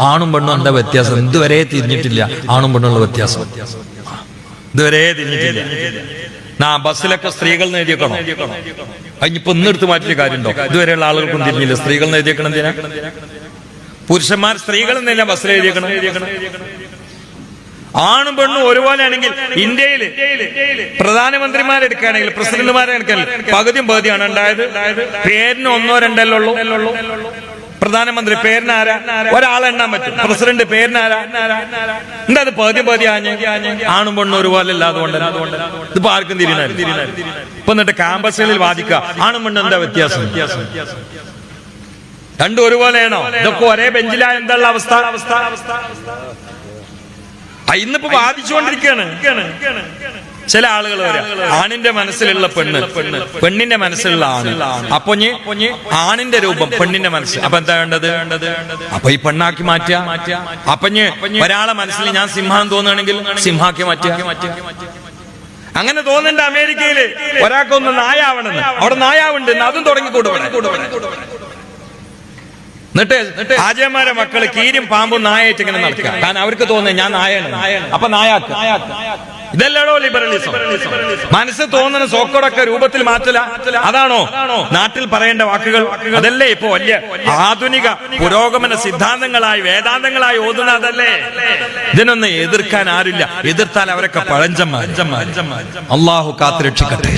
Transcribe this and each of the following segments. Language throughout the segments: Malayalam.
ആണും പെണ്ണും എന്താ വ്യത്യാസം? ഇതുവരെ തിരിഞ്ഞിട്ടില്ല. ആണും പെണ്ണുള്ള വ്യത്യാസം. ഇതുവരെ തിരിഞ്ഞിട്ടില്ല. നാ ബസ്സിലൊക്കെ സ്ത്രീകൾ നേടിയേക്കണം? അതിനിപ്പോ എടുത്തു മാറ്റിയ കാര്യമുണ്ടോ? ഇതുവരെയുള്ള ആളുകൾക്കും തിരിഞ്ഞില്ല സ്ത്രീകൾ നേടിയേക്കണം എന്തിനാ? പുരുഷന്മാർ സ്ത്രീകൾ എന്നില്ല ബസ്സിൽ എഴുതിയേക്കണം ആണും പെണ്ണും ഒരുപോലെ ആണെങ്കിൽ ഇന്ത്യയിൽ പ്രധാനമന്ത്രിമാരെടുക്കുകയാണെങ്കിൽ പ്രസിഡന്റുമാരെ എടുക്കുകയാണെങ്കിൽ പകുതിയും പകുതിയാണ്. ഉണ്ടായത് പേരിന് ഒന്നോ രണ്ടല്ലോ പ്രധാനമന്ത്രി പേരിനാരാ? ഒരാളെണ്ണാൻ പറ്റും. പ്രസിഡന്റ് പേരിനാരാ? എന്താ പതി പതി ആഞ്ഞ്? ആണും പെണ്ണും ഒരുപോലെ അല്ല അതുകൊണ്ട് ഇതിപ്പോ ആർക്കും ഇപ്പൊ എന്നിട്ട് ക്യാമ്പസുകളിൽ വാദിക്കുക. ആണും പെണ്ണും എന്താ വ്യത്യാസം? രണ്ടും ഒരുപോലെയാണോ ഇതൊക്കെ ഒരേ ബെഞ്ചിലാ എന്താ അവസ്ഥ? അവസ്ഥ ഇന്നിപ്പോ ബാധിച്ചുകൊണ്ടിരിക്കുകയാണ് ചില ആളുകൾ ആണിന്റെ മനസ്സിലുള്ള പെണ്ണ് പെണ്ണിന്റെ മനസ്സിലുള്ള ആണ് അപ്പൊ ആണിന്റെ രൂപം പെണ്ണിന്റെ മനസ്സിൽ. അപ്പൊ എന്താ വേണ്ടത്? അപ്പൊ ഈ പെണ്ണാക്കി മാറ്റുക. അപ്പൊ ഒരാളെ മനസ്സിൽ ഞാൻ സിംഹം തോന്നുകയാണെങ്കിൽ സിംഹാക്കി മാറ്റുക. അങ്ങനെ തോന്നുന്നുണ്ട് അമേരിക്കയിൽ. ഒരാൾക്കൊന്ന് നായാവണെന്ന് അവിടെ നായാവുണ്ട് അതും തുടങ്ങിക്കൂടുവിടെ എന്നിട്ട് ആജയന്മാരെ മക്കൾ കീരും പാമ്പും നായായിട്ട് ഇങ്ങനെ നടക്കുക. കാരണം അവർക്ക് തോന്നുന്നത് ഞാൻ നായാണ് അപ്പൊ നായാക്ക്. ഇതല്ലടോ ലിബറലിസം മനസ്സ് തോന്നുന്ന സോക്കോടൊക്കെ രൂപത്തിൽ മാറ്റല. അതാണോ? നാട്ടിൽ പറയേണ്ട വാക്കുകൾ. അതല്ലേ ഇപ്പൊ വലിയ ആധുനിക പുരോഗമന സിദ്ധാന്തങ്ങളായി വേദാന്തങ്ങളായി ഓതുന്ന അതല്ലേ? ഇതിനൊന്നും എതിർക്കാൻ ആരില്ല. എതിർത്താൽ അവരൊക്കെ പഴഞ്ചന്മാർ അള്ളാഹു കാത്തുരക്ഷിക്കട്ടെ.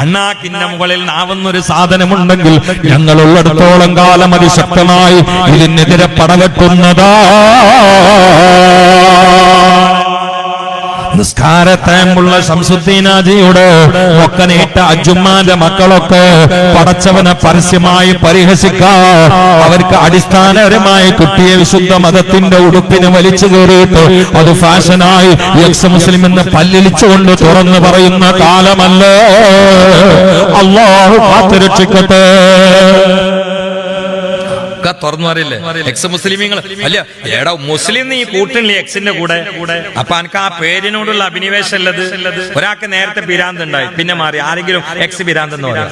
അണ്ണാക്കിന്റെ മുകളിൽ നാവുന്നൊരു സാധനമുണ്ടെങ്കിൽ ഞങ്ങൾ ഉള്ളിടത്തോളം കാലം അതിശക്തമായി ഇതിനെതിരെ പടവെട്ടുന്നതാ നിസ്കാരത്തേമ്പുള്ള ശംസുദ്ദീനാജിയുടെ ഒക്കനേറ്റ അജുമാന്റെ മക്കളൊക്കെ പടച്ചവനെ പരസ്യമായി പരിഹസിക്കാ. അവർക്ക് അടിസ്ഥാനപരമായി കിട്ടിയ വിശുദ്ധ മതത്തിന്റെ ഉടുപ്പിന് വലിച്ചു കയറിയിട്ട് അത് ഫാഷനായി എക്സ് മുസ്ലിം എന്ന് പല്ലിളിച്ചുകൊണ്ട് തുറന്നു പറയുന്ന കാലമല്ലേ? അള്ളാഹു കാത്തുരക്ഷിക്കട്ടെ. ഒക്കെ തുറന്നു അറിയില്ലേ എക്സ് മുസ്ലിമീങ്ങൾ അല്ല എടാ മുസ്ലിം നീ കൂട്ടില്ലേ എക്സിന്റെ കൂടെ? അപ്പൊ എനിക്ക് ആ പേരിനോടുള്ള അഭിനിവേശം ഉള്ളത് ഒരാൾക്ക് നേരത്തെ പിരാന്ത് ഉണ്ടായി പിന്നെ മാറി. ആരെങ്കിലും എക്സ് പിരാന്ത് എന്ന് പറയാം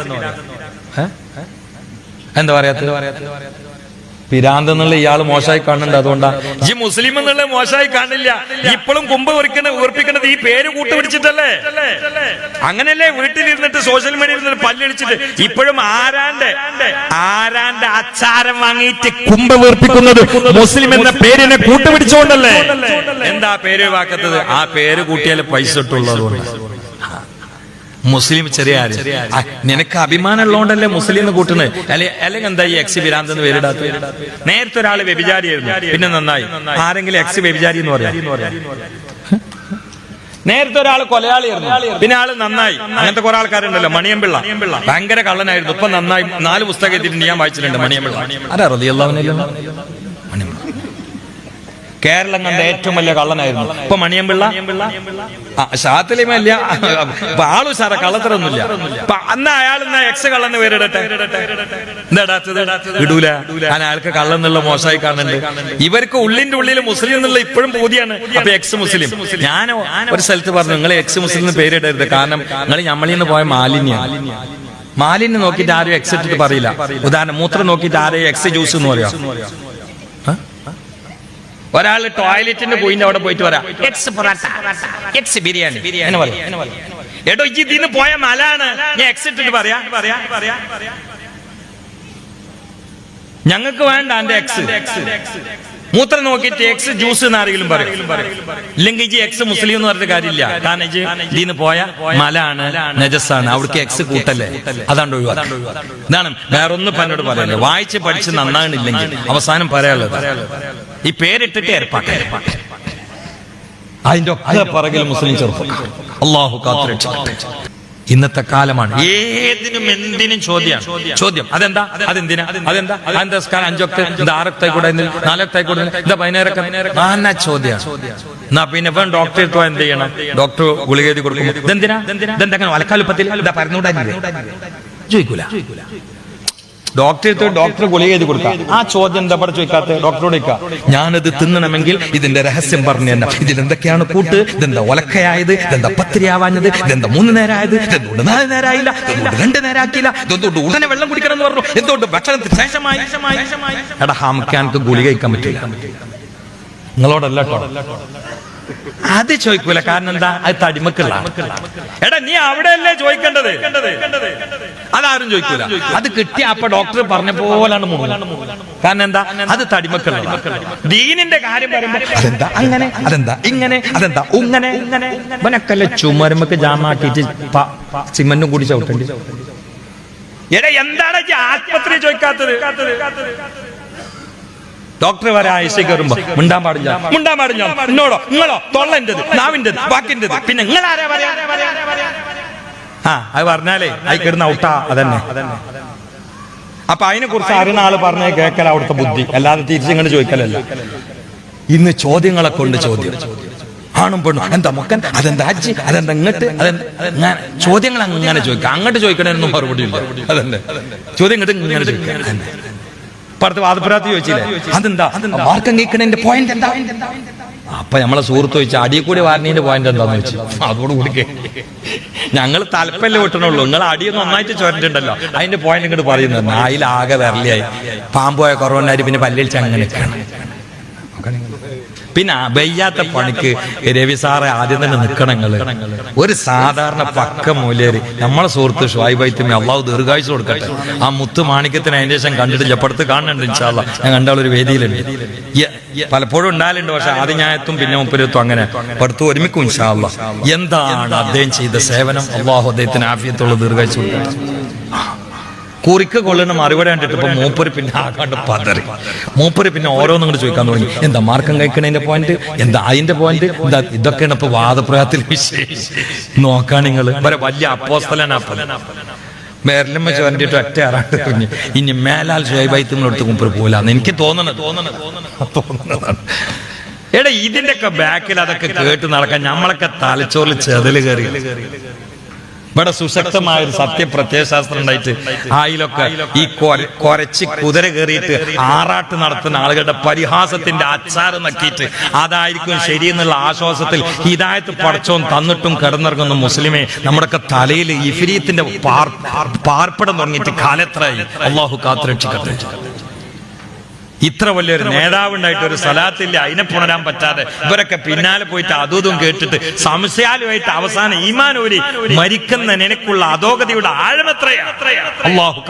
എന്താ പറയാത്ത പിരാന്ത് എന്നുള്ള ഇയാൾ മോശമായി കാണുന്നുണ്ട്. അതുകൊണ്ടാ ഈ മുസ്ലിം എന്നുള്ള മോശമായി കാണില്ല. ഇപ്പോഴും കുമ്പ് ഉറക്കണ ഉറപ്പിക്കണത് ഈ പേര് കൂട്ടുപിടിച്ചിട്ടല്ലേ അങ്ങനെയല്ലേ വീട്ടിലിരുന്നിട്ട് സോഷ്യൽ മീഡിയയിൽ ഇരുന്നിട്ട് പല്ലടിച്ചിട്ട് ഇപ്പോഴും ആരാന്റെ ആരാന്റെ അച്ചാരം വാങ്ങിയിട്ട് കുമ്പ വീർപ്പിക്കുന്നത് മുസ്ലിം എന്ന പേരിനെ കൂട്ടുപിടിച്ചുകൊണ്ടല്ലേ? എന്താ പേര് വാക്കത്തത്? ആ പേര് കൂട്ടിയാൽ പൈസ ഇട്ടുള്ളത് മുസ്ലിം ചെറിയ ആര്? നിനക്ക് അഭിമാനം ഉള്ളതുകൊണ്ടല്ലേ മുസ്ലിം എന്ന് കൂട്ടുന്നത്? അല്ലെ അല്ലെങ്കിൽ എന്താ ഈ എക്സി വിരാന്ത് എന്ന് പേരിടാത്ത നേരത്തെ ഒരാൾ വ്യഭിചാരിയായിരുന്നു പിന്നെ നന്നായി. ആരെങ്കിലും എക്സി വ്യഭിചാരി എന്ന് പറയാം. നേരത്തെ ഒരാൾ കൊലയാളിയായിരുന്നു പിന്നെ ആൾ നന്നായി. അങ്ങനത്തെ കുറെ ആൾക്കാരുണ്ടല്ലോ മണിയമ്പിള്ള. ഭയങ്കര കള്ളനായിരുന്നു ഇപ്പൊ നന്നായി. നാല് പുസ്തകം എത്തിയിട്ടുണ്ട് ഞാൻ വായിച്ചിട്ടുണ്ട് മണിയമ്പിള്ള. ആരാ മണിയമ്പിള്ള കേരളം കണ്ട ഏറ്റവും വലിയ കള്ളനായിരുന്നു. ഇപ്പൊ മണിയമ്പിള്ള? ഷാത്തിലിമല്ല ഇപ്പൊ ആളു സാറ കള്ളത്തരൊന്നുമില്ല. അന്ന് അയാൾ എക്സ് കള്ളന്ന് പേരിടട്ടെ? ഇടൂല. ഞാൻ അയാൾക്ക് കള്ളെന്നുള്ള മോശമായി കാണുന്നുണ്ട്. ഇവർക്ക് ഉള്ളിന്റെ ഉള്ളിൽ മുസ്ലിം എന്നുള്ള ഇപ്പോഴും പൂതിയാണ്. അപ്പൊ എക്സ് മുസ്ലിം. ഞാൻ ഒരു സ്ഥലത്ത് പറഞ്ഞു നിങ്ങൾ എക്സ് മുസ്ലിം എന്ന് പേരിടരുത്. കാരണം നിങ്ങൾ ഞമ്മളിൽ നിന്ന് പോയ മാലിന്യാണ് മാലിന്യം നോക്കിയിട്ട് ആരും എക്സ് ഇട്ടിട്ട് പറയില്ല. ഉദാഹരണം മൂത്രം നോക്കിയിട്ട് ആരെയും എക്സ് ജ്യൂസ് എന്ന് പറയാം. ഒരാൾ ടോയ്ലറ്റിന് പോയിന്റ് അവിടെ പോയിട്ട് വരാം. എക്സ് പൊറാട്ട. എക്സ് ബിരിയാണി. എടോ ഇജ്ജ് ഇതിന്ന് പോയ മലാണ്. ഞാൻ എക്സ് ഇട്ടിട്ട് പറയാ. പറയാ പറയാ ഞങ്ങൾക്ക് വേണ്ട എന്റെ എക്സ് മൂത്രം നോക്കിയിട്ട് എക്സ് ജ്യൂസ് എന്ന് ആരെങ്കിലും പറയും. ഇല്ലെങ്കിൽ ജി എക്സ് മുസ്ലിം എന്ന് പറഞ്ഞ കാര്യമില്ല. കാരണം ഇജ് ഇതിന് പോയ മലാണ് നജസാണ് അവിടേക്ക് എക്സ് കൂട്ടല്ലേ? അതാണ്ട് ഒഴിവാക്കി. ഇതാണ് വേറൊന്നും പന്നോട് പറയല്ലേ വായിച്ച് പഠിച്ച് നന്നാണില്ലെങ്കിൽ അവസാനം പറയാനുള്ളത്. ഈ പേരിട്ടിട്ട് ഏർപ്പാട്ട് അതിന്റെ ഒക്കെ പറകിൽ മുസ്ലിം ചെറുപ്പം അള്ളാഹു ഇന്നത്തെ കാലമാണ്. ഏതിനും എന്തിനും ചോദ്യം ചോദ്യം. അതെന്താ? അതെന്തിനാ? അതെന്താ? അതെന്താ സ്കാൻ? അഞ്ചൊക്കെ എന്താ ആറൊക്കെ കൂടെ നാലൊക്കെ കൂടെ എന്താ പതിനേറൊക്കെ നാനാ ചോദ്യം എന്നാ പിന്നെ ഇപ്പം ഡോക്ടറെ എടുത്തോ എന്ത് ചെയ്യണം? ഡോക്ടർ ഗുളിക എഴുതി കൊടുക്കും. ഇതെന്തിനാ? ഇതെന്താ വലക്കാലുപ്പത്തിൽ ഇതാ പരന്നൂടാനില്ലേ ചോദിക്കൂല ഡോക്ടറെ ഡോക്ടർ ഗുളിക ചെയ്ത് കൊടുക്കാം. ആ ചോദ്യം എന്താ ഇവിടെ ചോദിക്കാത്ത ഡോക്ടറോട് ചോദിക്കാം. ഞാനത് തിന്നണമെങ്കിൽ ഇതിന്റെ രഹസ്യം പറഞ്ഞു തന്നെ. ഇതിലെന്തൊക്കെയാണ് കൂട്ട്? ഇതെന്താ ഒലക്കയായത്? ഇതെന്താ പത്തിരിയാവാഞ്ഞത്? ഇതെന്താ മൂന്ന് നേരമായത് ഇതെന്തുകൊണ്ട് നാല് നേരമായില്ല ഇതെന്തുകൊണ്ട് രണ്ട് നേരാക്കിയില്ല? ഇതെന്തുകൊണ്ട് ഉടനെ വെള്ളം കുടിക്കണം എന്ന് പറഞ്ഞു? എന്തുകൊണ്ട് ഭക്ഷണത്തിന് ശേഷമായി? എടാ ഹാമക്കാനക്ക് ഗുളിക കഴിക്കാൻ പറ്റില്ല. നിങ്ങളോടല്ല കേട്ടോ. അത് ചോദിക്കൂല. കാരണം എന്താ? അത് തടിമക്കുള്ള എടാ നീ അവിടെയല്ലേ ചോദിക്കേണ്ടത്? അതാരും ചോദിക്കൂല. അത് കിട്ടിയ അപ്പൊ ഡോക്ടർ പറഞ്ഞ പോലാണ് കാരണം എന്താ? അത് തടിമക്കുള്ള ദീനിന്റെ കാര്യം അതെന്താ? അങ്ങനെ. അതെന്താ? ഇങ്ങനെ. അതെന്താ? ഉങ്ങനെ. ഇവനൊക്കെ ചുമരുമ്പക്ക് ജാമാക്കിയിട്ട് സിമന്റും കൂടി ചവിട്ടണ്ടി. എടാ എന്താണ് ആശുപത്രി ചോദിക്കാത്തത്? ഡോക്ടർ വരെ ആയിഷ കയറുമ്പോ മിണ്ടാൻ പാടില്ല. മിണ്ടാൻ പാടില്ല. എന്നോടോ നിങ്ങളോ തൊള്ളന്റെത് നാവിന്റെത് വാക്കിന്റെത്. പിന്നെ നിങ്ങൾ പറയാ ആ അത് പറഞ്ഞാലേ അത് കിടന്ന ഔട്ടാ അതന്നെ. അപ്പൊ അതിനെ കുറിച്ച് അറിയുന്ന പറഞ്ഞ കേക്കല അവിടുത്തെ ബുദ്ധി. അല്ലാതെ തിരിച്ചിങ്ങോട്ട് ചോദിക്കലല്ല. ഇന്ന് ചോദ്യങ്ങളെ കൊണ്ട് ചോദ്യം. ആണും പെണ്ണും എന്താ മൊക്കൻ? അതെന്താ അജ്ജി? അതെന്താ ഇങ്ങോട്ട്? അതെന്താ ചോദ്യങ്ങൾ അങ്ങനെ ചോദിക്കാം. അങ്ങോട്ട് ചോദിക്കണമെന്നും മറുപടി ഇല്ല അതന്നെ. ചോദ്യം ഇങ്ങോട്ട് ഇങ്ങനെ ചോദിക്കാം. അതന്നെ. പടുത്ത് ചോദിച്ചില്ലേ? അതെന്താ? മാർക്കം കേൾക്കണതിന്റെ പോയിന്റ് എന്താ? അപ്പൊ നമ്മളെ സുഹൃത്ത് ചോദിച്ചു അടിയിൽ കൂടി വാരണീന്റെ പോയിന്റ് എന്താന്ന് വെച്ചു അതോട് കൂടി ഞങ്ങൾ തലപ്പല്ലേ വിട്ടണുള്ളൂ നിങ്ങൾ അടിയെ നന്നായിട്ട് ചോരണ്ടല്ലോ അതിന്റെ പോയിന്റ് ഇങ്ങോട്ട് പറയുന്നത് നായിലാകെ വിരലിയായി. പാമ്പോയ കൊറോണ പിന്നെ പല്ലിൽ ചങ്ങനെ നിൽക്കണം. പിന്നെ വയ്യാത്ത പണിക്ക് രവി സാറെ ആദ്യം തന്നെ നിൽക്കണങ്ങൾ ഒരു സാധാരണ പക്ക മൂല്യര്. നമ്മളെ സുഹൃത്ത് ഷുവായിബൈത്തുമേ അള്ളാഹു ദീർഘായുസ് കൊടുക്കട്ടെ. ആ മുത്ത് മാണിക്യത്തിന് അതിന്റെ ശേഷം കണ്ടിട്ട് ജപ്പടുത്ത് കാണുന്നുണ്ട് ഇൻഷാല്ല ഞാൻ കണ്ട ഒരു വേദിയിലുണ്ട്. പലപ്പോഴും ഉണ്ടാകലുണ്ട് പക്ഷെ ആദ്യം എത്തും പിന്നെ മുപ്പരത്തും അങ്ങനെ. പടുത്തു ഒരുമിക്കും ഇൻഷാല്ല എന്താണ് അദ്ദേഹം ചെയ്ത സേവനം? അള്ളാഹു അദ്ദേഹത്തിന് ആഫിയത്തുള്ള ദീർഘായുസ് കൊടുക്കട്ടെ. കുറിക്ക് കൊള്ളുന്ന മറുപടി കണ്ടിട്ട് ഇപ്പൊ മൂപ്പര് പിന്നെ ആകാണ്ട് പതറി. മൂപ്പര് പിന്നെ ഓരോന്നും ചോദിക്കാൻ തുടങ്ങി. എന്താ മാർക്കം കഴിക്കണതിന്റെ പോയിന്റ് എന്താ അതിന്റെ പോയിന്റ് എന്താ ഇതൊക്കെയാണ് ഇപ്പൊ വാദപ്രയത്തിൽ നോക്കാൻ നിങ്ങൾ വരെ വലിയ അപ്പോസ്തലനാപ്പത് മേരലമ്മ ചോദിച്ചിട്ട് ഒറ്റ ആറാട്ട് കുഞ്ഞ് ഇനി മേലാൽ എടുത്ത് മൂപ്പര് പോലാന്ന്. എനിക്ക് തോന്നണത്. തോന്നണതാണ്. എടാ ഇതിന്റെ ഒക്കെ ബാക്കിൽ അതൊക്കെ കേട്ട് നടക്കാൻ നമ്മളൊക്കെ തലച്ചോറിൽ ചെതൽ കയറി ഇവിടെ സുശക്തമായ ഒരു സത്യപ്രത്യയശാസ്ത്രം ഉണ്ടായിട്ട് ആയിലൊക്കെ ഈ കുരച്ച് കുതിര കയറിയിട്ട് ആറാട്ട് നടത്തുന്ന ആളുകളുടെ പരിഹാസത്തിന്റെ അച്ചാരം നക്കിയിട്ട് അതായിരിക്കും ശരിയെന്നുള്ള ആശ്വാസത്തിൽ ഹിദായത്ത് പടച്ചോൻ തന്നിട്ടും കിടന്നിറങ്ങുന്ന മുസ്ലിമെ നമ്മുടെയൊക്കെ തലയിൽ ഇഫിരീത്തിന്റെ പാർ പാർപ്പിടം തുടങ്ങിയിട്ട് കാലത്രയായി അള്ളാഹു കാത്തുരക്ഷിക്കട്ടെ. ഇത്ര വലിയൊരു നേതാവുണ്ടായിട്ട് ഒരു സ്ഥലത്തില്ല അതിനെ പുണരാൻ പറ്റാതെ ഇവരൊക്കെ പിന്നാലെ പോയിട്ട് അതും കേട്ടിട്ട് സംശയാലുമായിട്ട് അവസാനം ഈമാനൂരി മരിക്കുന്ന നിനക്കുള്ള അധോഗതിയുടെ ആഴമെത്രയാ അള്ളാഹു